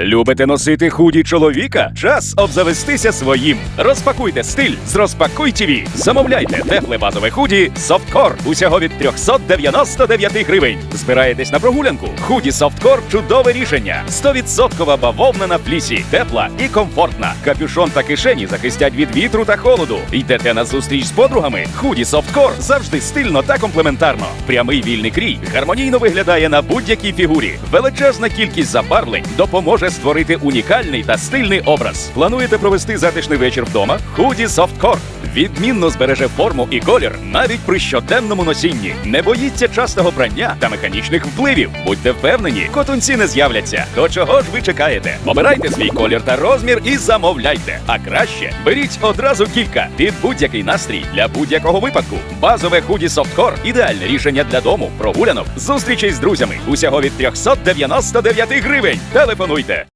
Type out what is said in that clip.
Любите носити худі чоловіка? Час обзавестися своїм. Розпакуйте стиль з розпакуй. Замовляйте тепле базове худі Софткор усього від 399 гривень. Збираєтесь на прогулянку? Худі Софткор чудове рішення. 100% бавовна флісі, тепла і комфортна. Капюшон та кишені захистять від вітру та холоду. Йдете на зустріч з подругами. Худі Софткор завжди стильно та комплементарно. Прямий вільний крій гармонійно виглядає на будь-якій фігурі. Величезна кількість забарвлень допоможе створити унікальний та стильний образ. Плануєте провести затишний вечір вдома? Худі Софткор відмінно збереже форму і колір навіть при щоденному носінні. Не боїться частого прання та механічних впливів. Будьте впевнені, котунці не з'являться. До чого ж ви чекаєте? Обирайте свій колір та розмір і замовляйте. А краще беріть одразу кілька під будь-який настрій для будь-якого випадку. Базове худі Софткор ідеальне рішення для дому, прогулянок, зустрічей з друзями. Усього від 399 гривень. Телефонуйте